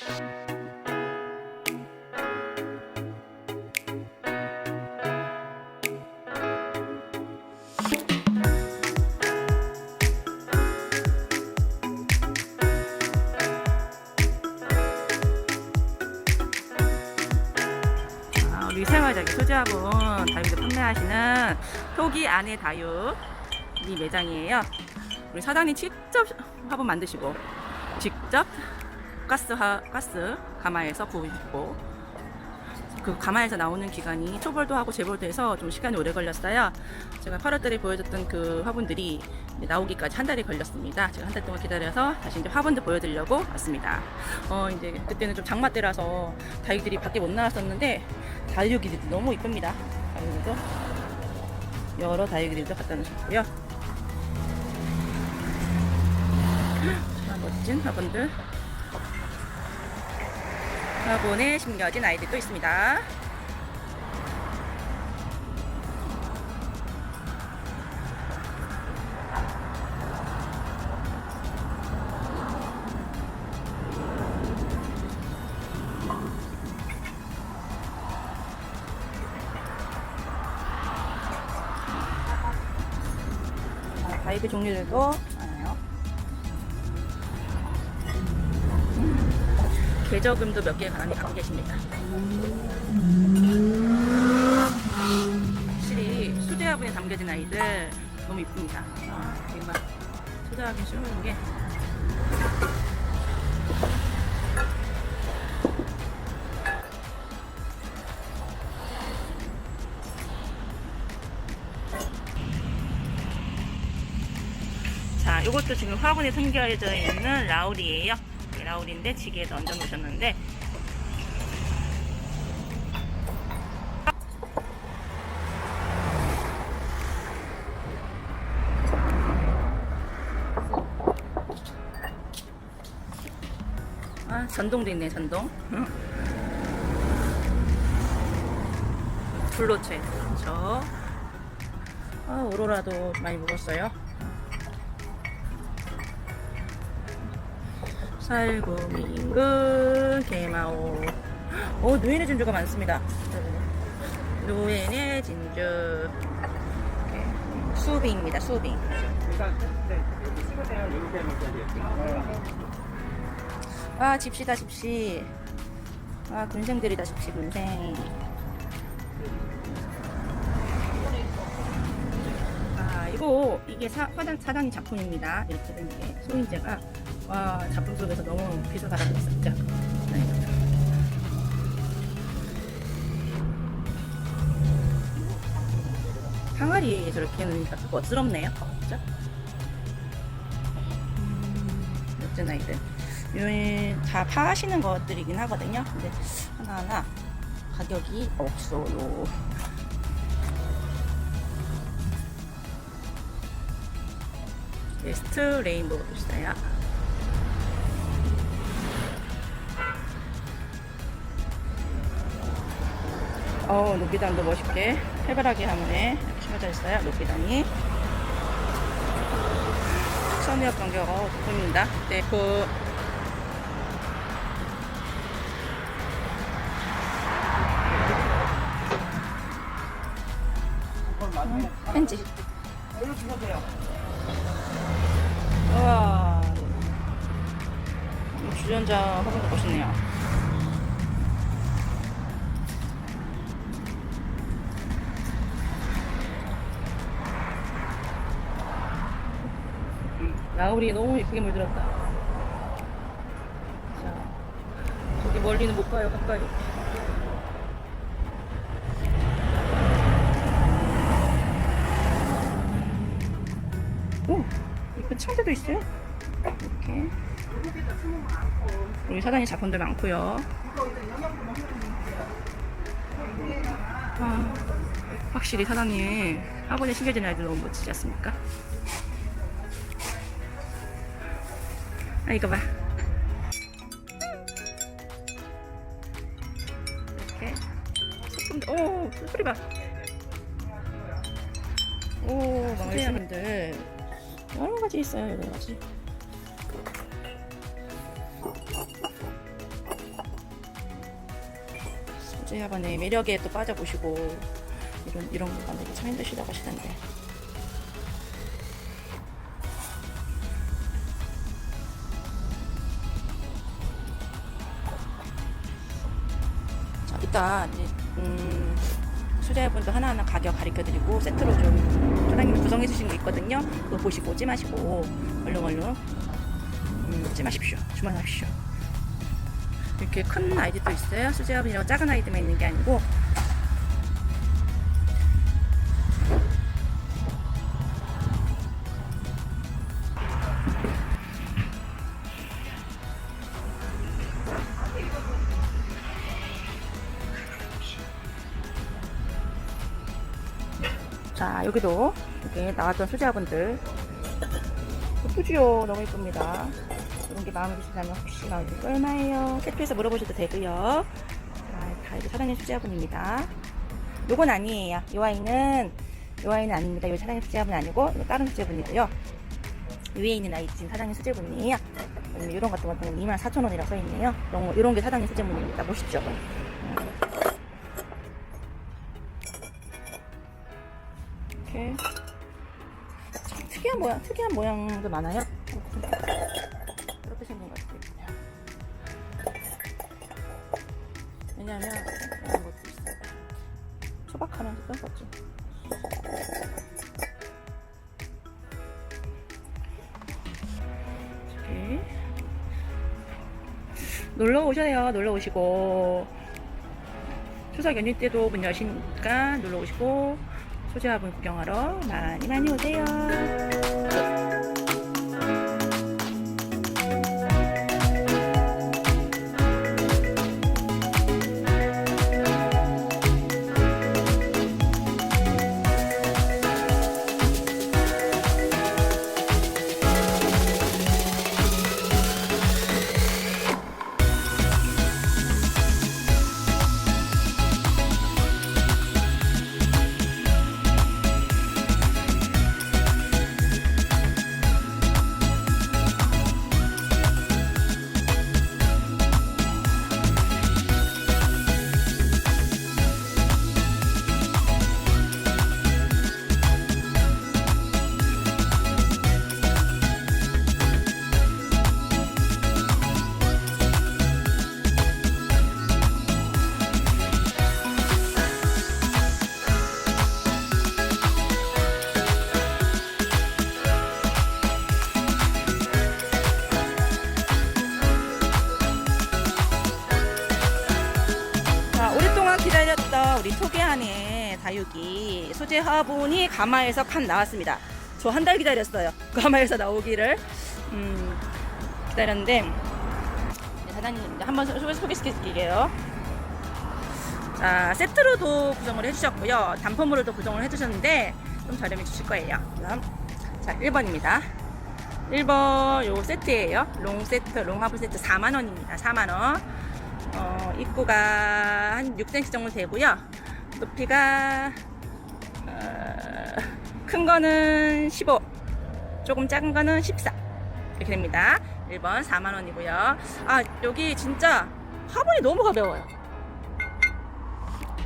아, 우리 생활자기 소지화분 다육이들 판매하시는 효기 안의 다육 이 매장이에요. 우리 사장님 직접 화분 만드시고 직접 가스 하, 가스 가마에서 구우시고 그 가마에서 나오는 기간이 초벌도 하고 재벌도 해서 좀 시간이 오래 걸렸어요. 제가 8월달에 보여줬던 그 화분들이 나오기까지 한 달이 걸렸습니다. 제가 한 달 동안 기다려서 다시 이제 화분들 보여드리려고 왔습니다. 어 이제 그때는 좀 장마 때라서 다육들이 밖에 못 나왔었는데 다육이들도 너무 이쁩니다. 다육들도 여러 다육이들도 갖다 놓으셨고요. 자, 멋진 화분들. 화분에 심겨진 아이들도 있습니다. 자, 바이브 종류들도 계저금도 몇 개 많이 갖고 계십니다. 확실히 수제화분에 담겨진 아이들 너무 이쁩니다. 아, 정말 수제하기 쉬운 게 자, 이것도 지금 화분에 숨겨져 있는 라울이에요. 네, 라울인데 지게에 얹어 놓으셨는데 아, 전동도 있네, 전동. 블로체, 그렇죠. 아, 오로라도 많이 먹었어요. 살구민구, 개마오. 오, 노예네 진주가 많습니다. 노예네 진주. 네, 수빙입니다, 수빙. 아, 집시다, 집시. 아, 군생들이다, 집시, 군생. 아, 이거, 이게 사, 화장, 사장님 작품입니다. 이렇게 된 게. 소인재가. 와, 작품 속에서 너무 빛을 발하고 있었죠. 네. 항아리에 저렇게 놓으니까 멋스럽네요. 그죠? 음, 멋진 아이들. 이다 파시는 것들이긴 하거든요. 근데 하나하나 가격이 없어요. 베스트 레인보우 있어요. 어, 높이단도 멋있게 해바라기 이렇게 심어져 있어요. 높이단이. 선미역 간격 어, 좋습니다. 네, 그 펜지. 이 주전자 화분도 멋있네요. 나울이 너무 예쁘게 물들었다. 자, 저기 멀리는 못 가요, 가까이. 오, 이쁜 청대도 있어요. 이렇게. 우리 사장님 작품들 많고요. 아, 확실히 사장님 화분에 심겨진 아이들 너무 멋지지 않습니까? 아 이거 봐. 이렇게. 소금 오 소리 봐오 망치들 여러 가지 있어요 여러 가지. 소재야반의 매력에 또 빠져보시고 이런 이런 거 만들기 참 힘드시다고 하시던데. 자, 이따 이제, 음, 수제화분도 하나하나 가격 가르쳐드리고 세트로 좀 사장님이 구성해 주신 게 있거든요. 그거 보시고 찜하시고 얼른 얼른 음, 찜하십시오. 주문하십시오. 이렇게 큰 아이들도 있어요. 수제화분이라고 작은 아이들만 있는 게 아니고 자 여기도 이렇게 나왔던 수제화분들. 예쁘지요 너무 예쁩니다. 이런 게 마음에 드시다면 혹시나 이거 얼마예요? 세트에서 물어보셔도 되고요. 자, 다 이제 사장님 수제화분입니다. 요건 아니에요. 이 와인은 이 와인은 아닙니다. 이 사장님 수제화분 아니고 다른 수제화분이고요. 위에 있는 아이 지금 사장님 수제분이에요. 이런 같은 경우는 24,000원이라고 써있네요. 이런, 거- 이런 게 사장님 수제분입니다. 보십시 모양, 특이한 모양도 많아요. 이렇게 생긴 것 같아요. 왜냐면 이런 것도 있어요. 초박하면서. 이렇게 놀러 오셔요. 놀러 오시고 추석 연휴 때도 문 여시니까 놀러 오시고 소재화분 구경하러 많이 많이 오세요. 다육이 소재 화분이 가마에서 칸 나왔습니다. 저 한 달 기다렸어요. 가마에서 나오기를 음, 기다렸는데 네, 사장님 한번 소- 소개시켜드릴게요. 자, 세트로도 구성을 해주셨고요. 단품으로도 구성을 해주셨는데 좀 저렴해 주실 거예요. 그럼 자, 1번입니다. 1번 요 세트예요. 롱 세트, 롱 하프 세트 4만 원입니다. 4만 원. 어, 입구가 한 6cm 정도 되고요. 높이가 어, 큰 거는 15, 조금 작은 거는 14 이렇게 됩니다. 1번 4만 원이고요. 아 여기 진짜 화분이 너무 가벼워요.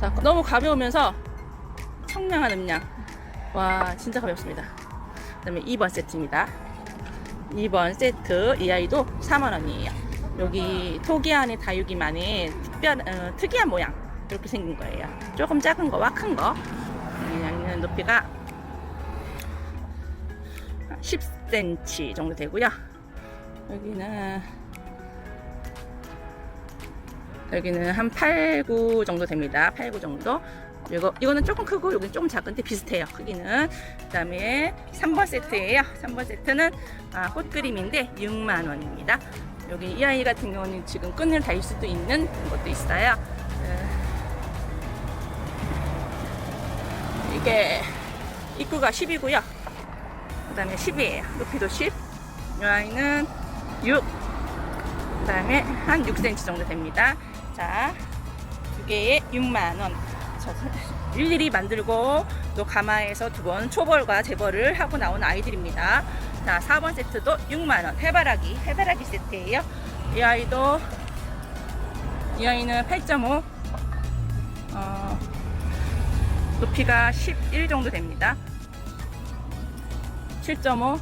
자, 너무 가벼우면서 청량한 음량. 와 진짜 가볍습니다. 그 다음에 2번 세트입니다. 2번 세트 이 아이도 4만 원이에요. 여기 토기 안에 다육이만의 특별 어, 특이한 모양 이렇게 생긴 거예요. 조금 작은 거와 큰 거. 여기는 높이가 10cm 정도 되고요. 여기는 여기는 한 8, 9 정도 됩니다. 8, 9 정도. 이거 이거는 조금 크고 여기는 조금 작은데 비슷해요. 크기는. 그 다음에 3번 세트예요. 3번 세트는 아, 꽃그림인데 6만 원입니다. 여기 이 아이 같은 경우는 지금 끈을 달 수도 있는 것도 있어요. 어, 이게 입구가 10이고요. 그 다음에 10이에요. 높이도 10. 이 아이는 6. 그 다음에 한 6cm 정도 됩니다. 자, 두 개에 6만 원. 저 일일이 만들고 또 가마에서 두 번 초벌과 재벌을 하고 나온 아이들입니다. 자, 4번 세트도 6만 원. 해바라기, 해바라기 세트예요. 이 아이도 이 아이는 8.5 높이가 11 정도 됩니다. 7.5,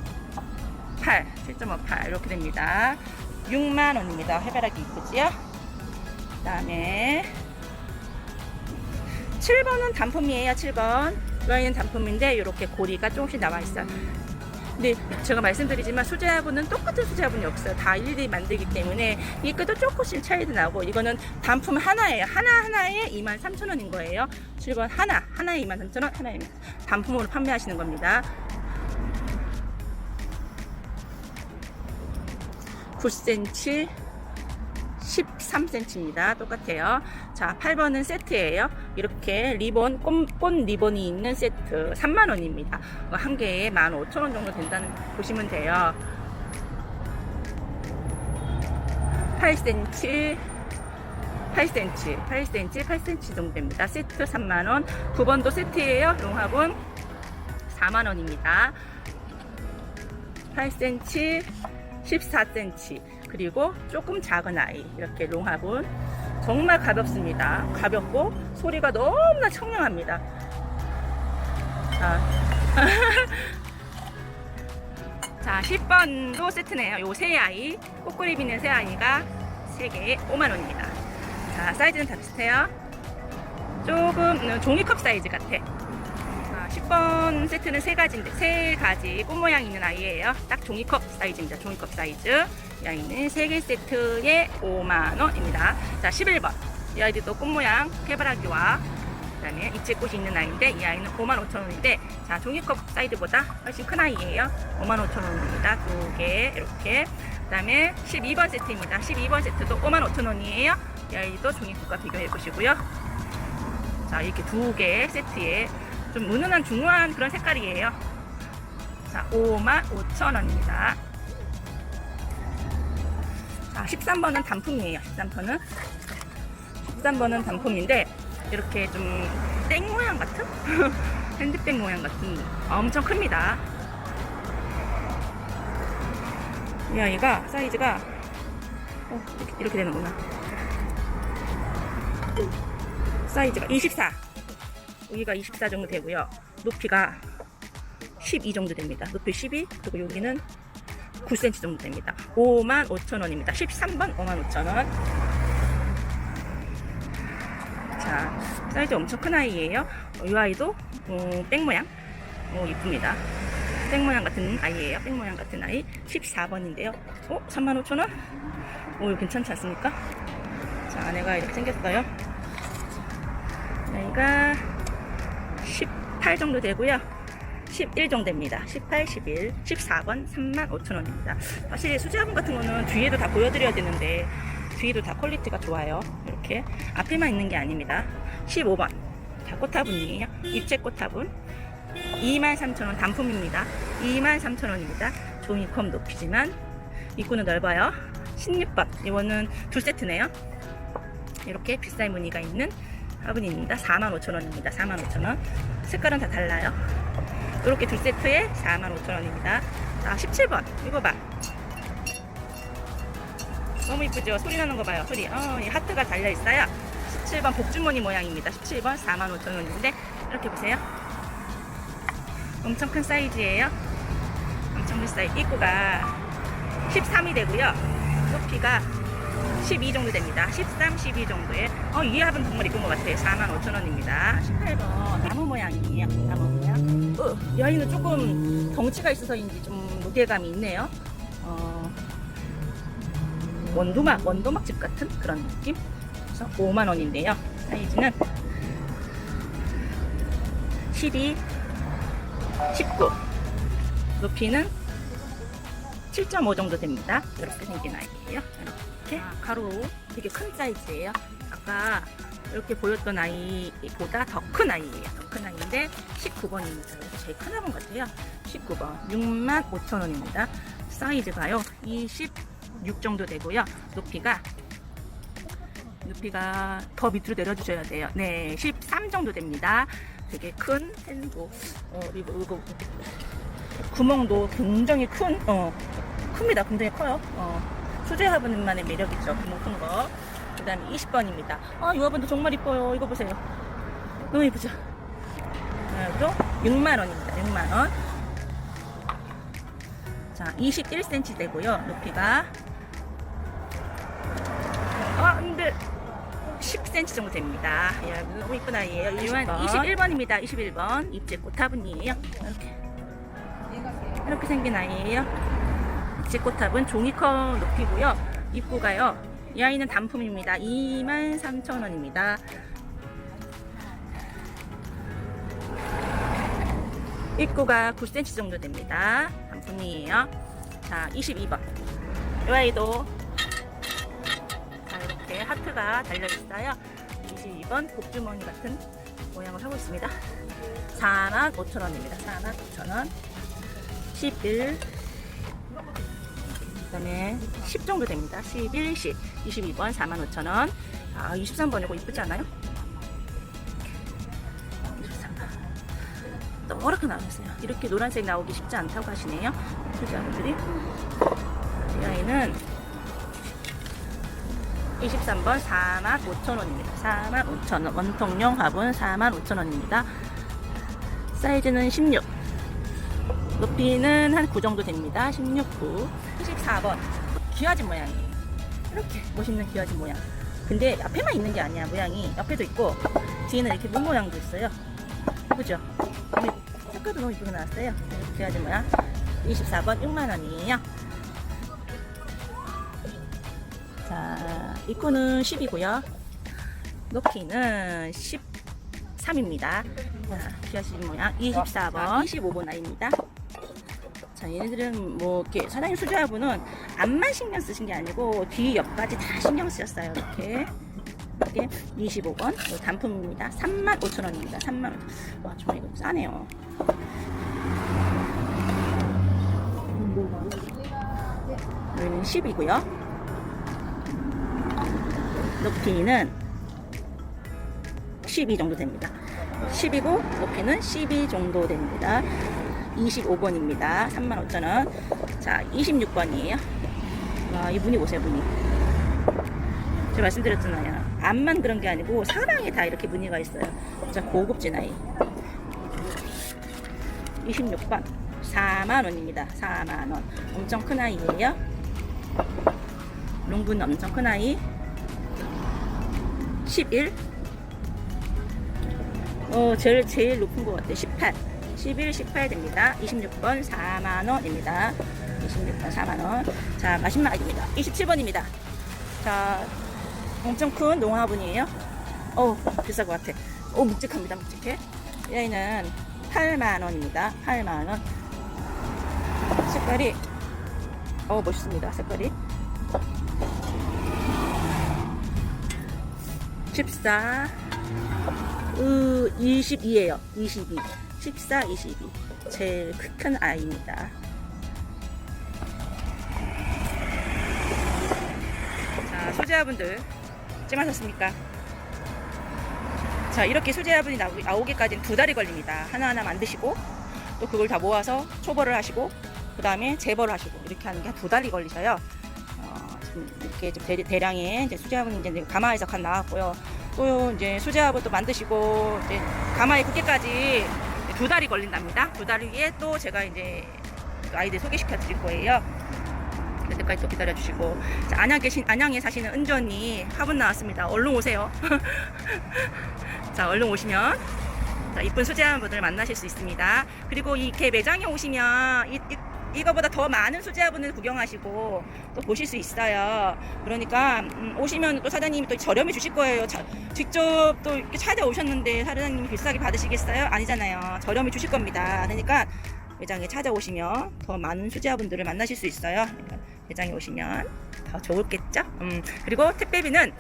8, 7.58 이렇게 됩니다. 6만 원입니다. 해바라기 이쁘지요? 그 다음에 7번은 단품이에요. 7번. 이거는 단품인데 이렇게 고리가 조금씩 나와 있어요. 근데 제가 말씀드리지만 수제화분은 똑같은 수제화분이 없어요. 다 일일이 만들기 때문에 이 끝도 조금씩 차이도 나고 이거는 단품 하나예요. 하나 하나에 23,000원인 거예요. 7번 하나 하나에 23,000원 하나에 단품으로 판매하시는 겁니다. 9cm 13cm입니다. 똑같아요. 자, 8번은 세트예요. 이렇게 리본, 꽃, 꽃 리본이 있는 세트 3만원입니다. 한 개에 15,000원 정도 된다는 보시면 돼요. 8cm 8cm, 8cm, 8cm 정도 됩니다. 세트 3만원. 9번도 세트예요. 용합은 4만원입니다. 8cm, 14cm. 그리고 조금 작은 아이. 이렇게 롱합은 정말 가볍습니다. 가볍고 소리가 너무나 청량합니다. 자, 자 10번도 세트네요. 요세 아이. 꼬꾸리 비는 세 아이가 3개에 5만원입니다. 자, 사이즈는 다 비슷해요. 조금 음, 종이컵 사이즈 같아. 자, 10번 세트는 세 가지인데 세 가지 꽃 모양 있는 아이예요. 딱 종이컵 사이즈입니다. 종이컵 사이즈. 이 아이는 세개 세트에 5만 원입니다. 자, 11번. 이 아이들도 꽃 모양 해바라기와 그다음에 이채꽃이 있는 아이인데 이 아이는 5만 5천 원인데 자 종이컵 사이즈보다 훨씬 큰 아이예요. 5만 5천 원입니다. 두 개 이렇게. 그다음에 12번 세트입니다. 12번 세트도 5만 5천 원이에요. 이 아이도 종이컵과 비교해 보시고요. 자 이렇게 두 개 세트에 좀 은은한 중후한 그런 색깔이에요. 자 5만 5천 원입니다. 자 13번은 단품이에요. 13번은 13번은 단품인데 이렇게 좀 땡 모양 같은 핸드백 모양 같은 엄청 큽니다. 이 아이가 사이즈가 어, 이렇게, 이렇게 되는구나. 사이즈가 24. 여기가 24 정도 되고요. 높이가 12 정도 됩니다. 높이 12 그리고 여기는 9cm 정도 됩니다. 5만 5천 원입니다. 13번 5만 5천 원. 자, 사이즈 엄청 큰 아이예요. 이 아이도 어, 백 모양, 어, 이쁩니다. 백 모양 같은 아이예요. 백 모양 같은 아이 14번인데요. 어, 35,000원? 오, 괜찮지 않습니까? 자, 안에가 이렇게 생겼어요. 나이가 18 정도 되고요. 11 정도 됩니다. 18, 11, 14번 35,000원입니다. 사실 수제화분 같은 거는 뒤에도 다 보여드려야 되는데 뒤에도 다 퀄리티가 좋아요. 이렇게 앞에만 있는 게 아닙니다. 15번 다 꽃화분이에요. 입체 꽃화분 23,000원 단품입니다. 23,000원입니다. 종이컵 높이지만 입구는 넓어요. 16번 이거는 두 세트네요. 이렇게 빗살 무늬가 있는 화분입니다. 45,000원입니다. 45,000원 색깔은 다 달라요. 이렇게 두 세트에 45,000원입니다. 자 17번 이거 봐. 너무 이쁘죠? 소리 나는 거 봐요. 소리. 어, 이 하트가 달려 있어요. 17번 복주머니 모양입니다. 17번 45,000원인데 이렇게 보세요. 엄청 큰 사이즈예요. 엄청 큰 사이즈. 입구가 13이 되고요. 높이가 12 정도 됩니다. 13, 12 정도에. 어, 이 합은 정말 이쁜 것 같아요. 45,000원입니다. 18번 나무 모양이에요. 나무 모양. 어, 이 아이는 조금 덩치가 있어서인지 좀 무게감이 있네요. 어, 원두막, 원두막집 같은 그런 느낌? 그래서 5만 원인데요. 사이즈는 12, 19. 높이는 7.5 정도 됩니다. 이렇게 생긴 아이예요. 이렇게 가로 되게 큰 사이즈예요. 아까 이렇게 보였던 아이보다 더 큰 아이예요. 더 큰 아이인데 19번입니다. 제일 큰 학원 같아요. 19번 6만 5천 원입니다. 사이즈가요 26 정도 되고요. 높이가 높이가 더 밑으로 내려주셔야 돼요. 네, 13 정도 됩니다. 되게 큰 펜도 어, 이거, 이거 구멍도 굉장히 큰, 어, 큽니다. 굉장히 커요. 어, 수제 화분만의 매력이죠. 큰 거. 그 다음에 20번입니다. 아, 이 화분도 정말 이뻐요. 이거 보세요. 너무 예쁘죠? 자, 여기도 6만원입니다. 6만원. 자, 21cm 되고요. 높이가. 아, 근데 10cm 정도 됩니다. 야, 너무 이쁜 아이예요. 20번. 21번입니다. 21번. 입체 꽃화분이에요. 이렇게. 이렇게 생긴 아이예요. 꽃화분 종이컵 높이고요. 입구가요. 이 아이는 단품입니다. 23,000원입니다. 입구가 9cm 정도 됩니다. 단품이에요. 자, 22번. 이 아이도 자, 이렇게 하트가 달려있어요. 22번 복주머니 같은 모양을 하고 있습니다. 45,000원입니다. 45,000원. 11. 그 다음에 10 정도 됩니다. 11, 10. 22번 45,000원. 아, 23번 이거 이쁘지 않아요? 23번. 노랗게 나왔어요. 이렇게 노란색 나오기 쉽지 않다고 하시네요. 소지자분들이. 이 아이는 23번 45,000원입니다. 45,000원. 원통용 화분 45,000원입니다. 사이즈는 16. 높이는 한 9 정도 됩니다. 16, 9. 24번. 귀하진 모양이에요. 이렇게 멋있는 귀하진 모양. 근데 앞에만 있는 게 아니야, 모양이. 옆에도 있고, 뒤에는 이렇게 문 모양도 있어요. 예쁘죠? 색깔도 너무 이쁘게 나왔어요. 귀하진 모양. 24번 6만 원이에요. 자, 입구는 10이고요. 높이는 13입니다. 자, 귀하신 모양 24번, 25번 아입니다. 자, 얘네들은 뭐 이렇게 사장님 수제화분은 앞만 신경 쓰신 게 아니고 뒤 옆까지 다 신경 쓰셨어요. 이렇게. 이렇게 25번 단품입니다. 35,000원입니다. 3만 원. 와, 정말 이거 싸네요. 여기는 10이고요. 높이는 12 정도 됩니다. 10이고 높이는 12 정도 됩니다. 25번입니다. 35,000원. 자, 26번이에요. 와, 이 무늬 보세요, 무늬. 제가 말씀드렸잖아요. 앞만 그런 게 아니고 사방에 다 이렇게 무늬가 있어요. 진짜 고급진 아이. 26번. 4만원입니다. 4만원. 엄청 큰 아이예요. 롱분 엄청 큰 아이. 11. 어, 제일, 제일 높은 것 같아요. 18. 11, 18 됩니다. 26번 4만원입니다. 26번 4만원. 자, 마지막 아이입니다. 27번입니다. 자, 엄청 큰 농화분이에요. 어우, 비쌀 것 같아. 오, 묵직합니다. 묵직해. 이 아이는 8만원입니다. 8만원. 색깔이, 어 멋있습니다. 색깔이. 14, 으, 22예요. 22. 14, 22. 제일 큰 아이입니다. 자, 소재화분들 찜하셨습니까? 자, 이렇게 소재화분이 나오, 나오기까지는 두 달이 걸립니다. 하나하나 만드시고, 또 그걸 다 모아서 초벌을 하시고, 그 다음에 재벌을 하시고, 이렇게 하는 게한두 달이 걸리셔요. 어, 이렇게 좀 대, 대량의 이제 수제화분이 이제 가마에서 간 나왔고요. 또 이제 수제화분 또 만드시고, 이제 가마에 굳기까지 두 달이 걸린답니다. 두 달 후에 또 제가 이제 그 아이들 소개시켜 드릴 거예요. 그때까지 또 기다려 주시고 자, 안양 계신 안양에 사시는 은전이 화분 나왔습니다. 얼른 오세요. 자, 얼른 오시면 자, 이쁜 수제한 분들 만나실 수 있습니다. 그리고 이렇게 매장에 오시면 이, 이, 이거보다 더 많은 수제화분을 구경하시고 또 보실 수 있어요. 그러니까 음, 오시면 또 사장님이 또 저렴해 주실 거예요. 자, 직접 또 이렇게 찾아오셨는데 사장님이 비싸게 받으시겠어요? 아니잖아요. 저렴해 주실 겁니다. 그러니까 매장에 찾아오시면 더 많은 수제화분들을 만나실 수 있어요. 매장에 오시면 더 좋겠죠? 음, 그리고 택배비는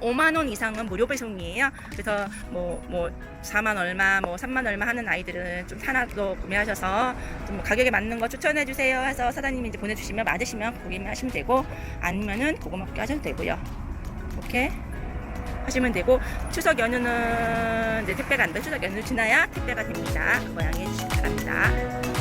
5만 원 이상은 무료 배송이에요. 그래서 뭐뭐 4만 얼마, 뭐 3만 얼마 하는 아이들은 좀 하나도 구매하셔서 좀 가격에 맞는 거 추천해 주세요 해서 사장님이 이제 보내주시면 맞으시면 구매하시면 되고 아니면은 먹게 하셔도 되고요. 이렇게 하시면 되고 추석 연휴는 이제 택배가 안 돼. 추석 연휴 지나야 택배가 됩니다. 고양해 주시기 바랍니다.